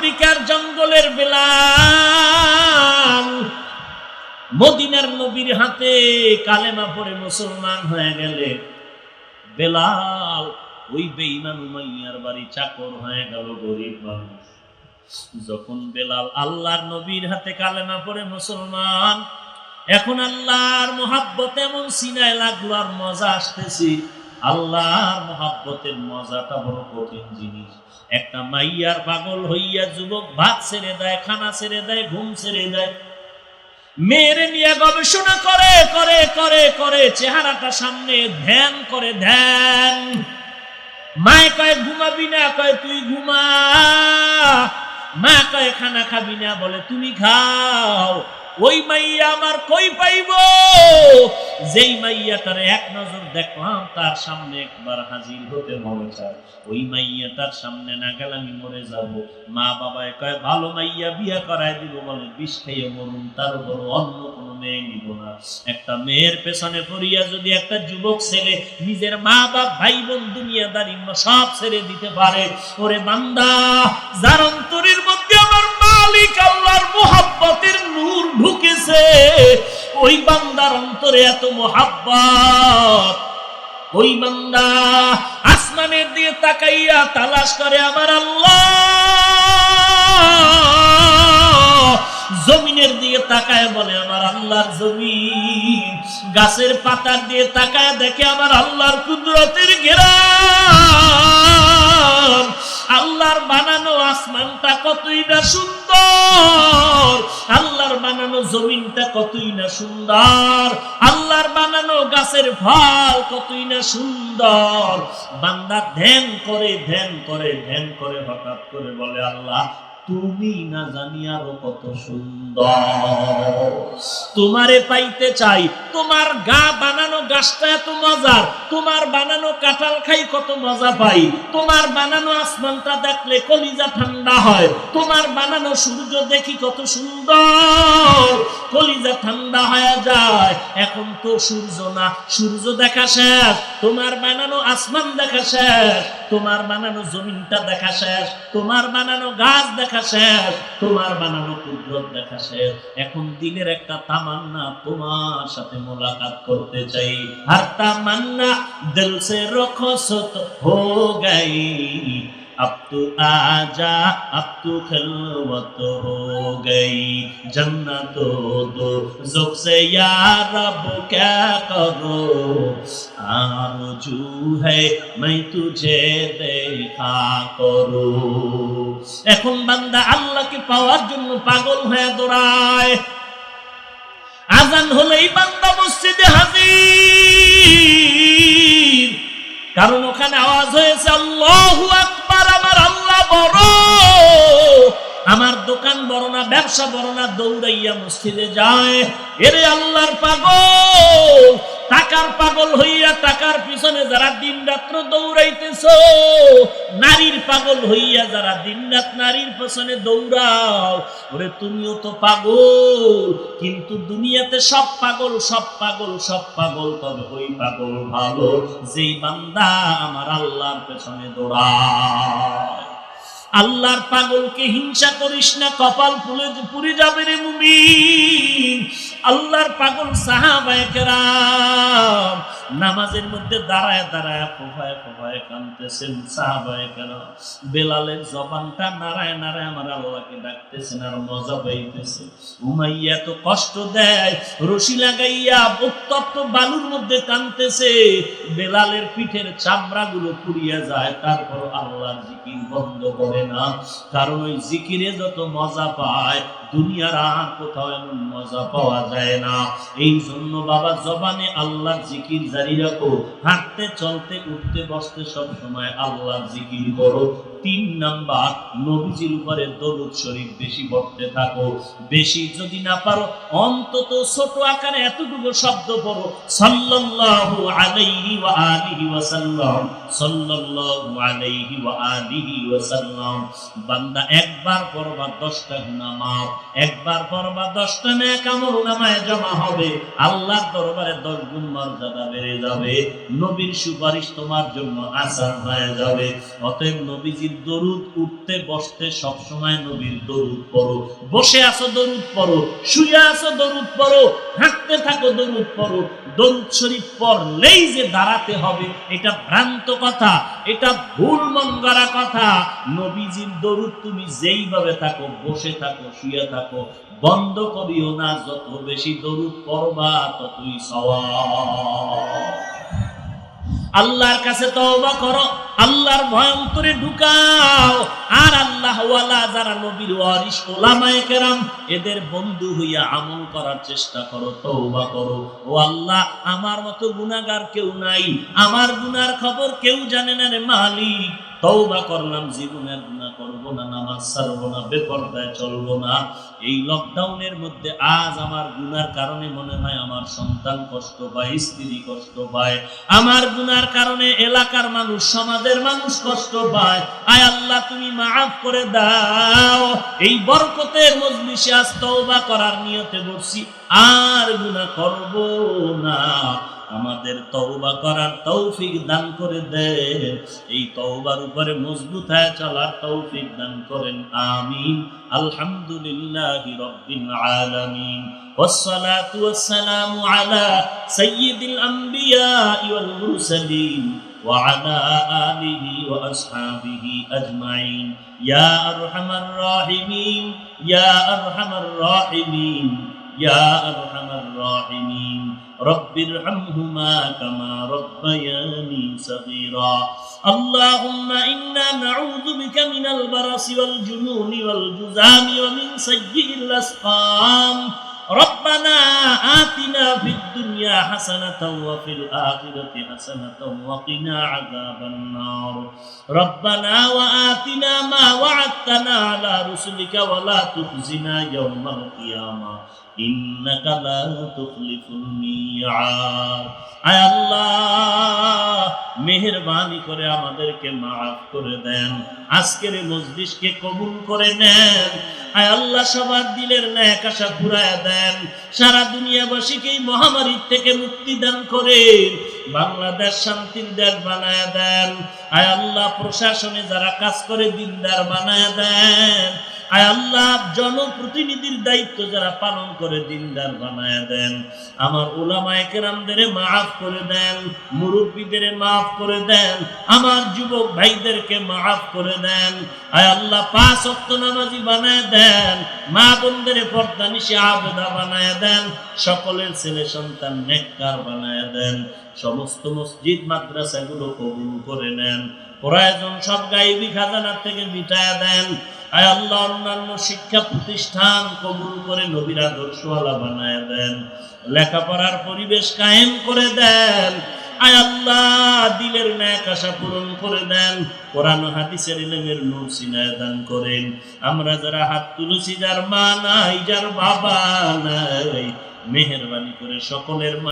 আফ্রিকার জঙ্গলের বেলাল। মদিনার নবীর হাতে কালেমা পড়ে মুসলমান হয়ে গেলে বেলাল ওই বেঈমান উমাইয়ার বাড়ি চাকর হয়ে গেল গরিব মানুষ। যখন বেলাল আল্লাহর নবীর হাতে কালেমা পরে মুসলমান, এখন আল্লাহর মোহাব্বত এমন সিনায় লাগল আর মজা আসতেছে। আল্লাহর মোহাব্বতের মজাটা বড় কঠিন জিনিস। একটা মাইয়ার পাগল হইয়া যুবক ভাত ছেড়ে দেয়, খানা ছেড়ে দেয়, ঘুম ছেড়ে দেয়। মেয়েরে নিয়ে গবেষণা করে করে করে করে চেহারাটা সামনে ধ্যান করে, ধ্যান। মায় কয়, ঘুমাবি না। কয়, তুই ঘুমা। মা কয়, খানা খাবি না? বলে, তুমি খাও। ওই মাইয়া আমার কই পাইব? যেই মাইয়াটার এক নজর দেখলাম, তার সামনে একবার হাজির হতে মনে চায় ওই মাইয়া তার সামনে না গেলে আমি মরে যাব। মা বাবায় কয়, ভালো মাইয়া, বিয়া করায় দিব বলে, বিষ খাইয়ে মরুন, তার উপর অন্য কোনো মেয়ে নিব না। একটা মেয়ের পেছনে পড়িয়া যদি একটা যুবক ছেলে নিজের মা বাপ ভাই বোন দুনিয়াদারি সব ছেড়ে দিতে পারে, ওরে বান্দা, যার অন্তরের মধ্যে আমার মালিক আল্লাহর মোহাব্বতের নূর ঢুকেছে, ওই বান্দার অন্তরে এত মোহাব্বত। ওই বান্দা আসমানের দিয়ে তাকাইয়া তালাশ করে, আমার আল্লাহ! জমিনের দিকে তাকায় বলে, আমার আল্লাহর জমিন। গাছের পাতার দিয়ে তাকায় দেখে আমার আল্লাহর কুদরতের ঘেরাম আল্লাহর বানানো আসমানটা কতই না সুন্দর। আল্লাহর বানানো জমিনটা কতই না সুন্দর। আল্লাহর বানানো গাছের ফল কতই না সুন্দর। বান্দা ধ্যান করে ধ্যান করে ধ্যান করে হঠাৎ করে বলে, আল্লাহ তুমি না জানি আরও কত সুন্দর। তোমারে পাইতে চাই, তোমার গা বানানো গাছটা এত মজার, তোমার বানানো কাঁঠাল খাই কত মজা পাই, তোমার বানানো আসমানটা দেখলে কলিজা ঠান্ডা হয়, তোমার বানানো সূর্য দেখি কত সুন্দর। কলিজা ঠান্ডা হয়ে যায়, এখন তো সূর্য না, সূর্য দেখা শেষ, তোমার বানানো আসমান দেখা শেষ। তোমার বানানো জমিনটা দেখা শেষ, তোমার বানানো গাছ দেখা শেষ, তোমার বানানো কুদরত দেখা শেষ। এখন দিনের একটা তামান্না তোমার সাথে মোলাকাত করতে চাই। আর তামান্না দিল সে রখো হো গাই। अब तू आजा अब तू खिलवत हो गई जन्नत दो जुख से या रब क्या करो आरजू है मैं तुझे देखा করো এখন বান্দা আল্লাহকে পাওয়ার জন্য পাগল হয়ে দৌড়ায় আজান হলেই বান্দা মসজিদে হাজির কারণ ওখানে আওয়াজ হয়েছে আল্লাহু আকবার আমার আল্লাহ বড় আমার দোকান বড় না, ব্যবসা বড় না, দৌড়াইয়া মসজিদে যায়। এরে আল্লাহর পাগল, টাকার পাগল হইয়া টাকার পিছনে যারা দিন রাত্র দৌড়াইতেছ, নারীর পাগল হইয়া যারা দিন রাত নারীর পেছনে দৌড়াও। ওরে তুমিও তো পাগল, কিন্তু দুনিয়াতে সব পাগল সব পাগল সব পাগল তবে ওই পাগল ভালো। যেই বান্দা আমার আল্লাহর পেছনে দৌড়ায়। আল্লাহর পাগলকে হিংসা করিস না কপাল ফুলে পুরে যাবে রে মুমিন। আল্লাহর পাগল সাহাবায়ে কেরাম নামাজের মধ্যে দাঁড়ায় দাঁড়ায় ফোফায় কানতেছেন সাহাবায়ে কেরাম। বেলালের জবানটা নাড়ায় নাড়ায় আমার আল্লাহকে ডাকতেছেন আর মজা পাইতেছে। উমাইয়া তো কষ্ট দেয়, রশি লাগাইয়া উত্তপ্ত বালুর মধ্যে কানতেছে বেলালের পিঠের চামড়াগুলো পুড়িয়া যায় তারপর আল্লাহর জিকির বন্ধ করে না। কারণ ওই জিকিরে যত মজা পায় দুনিয়ার আর কোথাও এমন মজা পাওয়া যায় না। এই জন্য বাবা জবানে আল্লাহর জিকির জারি রাখো। হাঁটতে, চলতে, উঠতে, বসতে সব সময় আল্লাহর জিকির করো। তিন নাম্বার, নবীজির উপরে দরুদ শরীফ বেশি পড়তে থাকো। বেশি যদি না পারো, অন্তত ছোট আকারে এতটুকু শব্দ পড়ো। সাল্লাল্লাহু আলাইহি ওয়া আলিহি ওয়া সাল্লাম, সাল্লাল্লাহু আলাইহি ওয়া আলিহি ওয়া সাল্লাম। বান্দা একবার পড়বা 10টা গুনাহ মাফ। একবার পড়বা, দশটা নেক আমল নামায় জমা হবে। আল্লাহর দরবারে দশ গুণ মর্যাদা বেড়ে যাবে। নবীর সুপারিশ তোমার জন্য আসান হয়ে যাবে। অতএব নবীজির দরুদ উঠতে, বসতে সবসময় নবীর দরুদ পড়ো। বসে আসো দরুদ পড়ো, শুয়ে আসো দরুদ পড়ো হাঁটতে থাকো, দরুদ পড়ো। দরুদ শরীফ পড়লেই যে দাঁড়াতে হবে, এটা ভ্রান্ত কথা, এটা ভুল গড়া কথা। নবীজির দরুদ তুমি যেইভাবে থাকো, বসে থাকো, শুয়ে থাকো, বন্ধ করিও না, যত বেশি দরুদ পড়বা, ততই সওয়াব। আল্লাহর কাছে তওবা করো, আল্লাহর ভয় অন্তরে ঢুকাও। আর আল্লাহ ওয়ালা যারা নবীর ওয়ারিস ওলামায়ে কেরাম, এদের বন্ধু হইয়া আমল করার চেষ্টা করো, তওবা করো। ও আল্লাহ, আমার মতো গুনাহগার কেউ নাই, আমার গুনার খবর কেউ জানে না রে মালিক। তওবা করলাম জীবনের গুনাহ করব না, নামাজ ছাড়বো না চলবো না। এই লকডাউনের মধ্যে আজ আমার গুনার কারণে মনে হয় আমার সন্তান কষ্ট পায়, স্ত্রী কষ্ট পায়। আমার গুনার কারণে এলাকার মানুষ, সমাজের মানুষ কষ্ট পায়। আয় আল্লাহ, তুমি মাফ করে দাও। এই বরকতের মজলিসে আজ তওবা করার নিয়তে আর গুনাহ করব না। আমাদের তওবা করার তৌফিক দান করে দেন এই তওবার উপরে মজবুত হয়ে চলার তৌফিক দান করেন আমিন আলহামদুলিল্লাহি রাব্বিল আলামিন والصلاة والسلام على سيد الأنبياء والمرسلين وعلى آله وأصحابه أجمعين يا أرحم الراحمين يا أرحم الراحمين يا أرحم الراحمين رب ارحمهما كما ربياني صغيرا اللهم إنا نعوذ بك من البرص والجنون والجزام ومن سيء الأسقام ربنا آتنا في الدنيا حسنة وفي الآخرة حسنة وقنا عذاب النار ربنا وآتنا ما وعدتنا على رسلك ولا تخزنا يوم القيامة إنك لا تخلف الميعاد আয় আল্লাহ মেহরবানি করে আমাদেরকে মাফ করে দেন আজকের এই মজলিসকে কবুল করে নেন আয় আল্লাহ সবার দিলের ন্যাক আশা পুরায় দেন সারা দুনিয়াবাসীকে এই মহামারীর থেকে মুক্তি দান করেন বাংলাদেশ শান্তির দেশ বানায় দেন। আয় আল্লাহ প্রশাসনে যারা কাজ করে দিনদার বানায় দেন। আয় আল্লাহ জনপ্রতিনিধির দায়িত্ব যারা পালন করে দিনদার বানায় দেন। আমার ওলামায়ে কেরামদের মাফ করে দেন মুরব্বীদের মাফ করে দেন, আমার যুবক ভাইদেরকে মাফ করে দেন। আয় আল্লাহ পাঁচ নামাজি বানায় দেন, মা বোনদের পর্দা নিশে আবেদা বানায় দেন, সকলের ছেলে সন্তান নেককার বানায় দেন। সমস্ত মসজিদ, মাদ্রাসাগুলো কবুল করে নেন। প্রয়োজন সব গাইবি খাজানার থেকে মিটায় দেন। আয় আল্লাহ, অন্যান্য শিক্ষা প্রতিষ্ঠান কবুল করে নবীর আদর্শওয়ালা বানায় দেন। লেখাপড়ার পরিবেশ কায়েম করে দেন। আয় আল্লাহ, দিলের ন্যাক আশা পূরণ করে দেন। কোরআন হাদিসের নূর সিনায় দান করেন। আমরা যারা হাত তুলেছি, যার মা নাই, যার বাবা নাই, মেহরবানি করে সকলের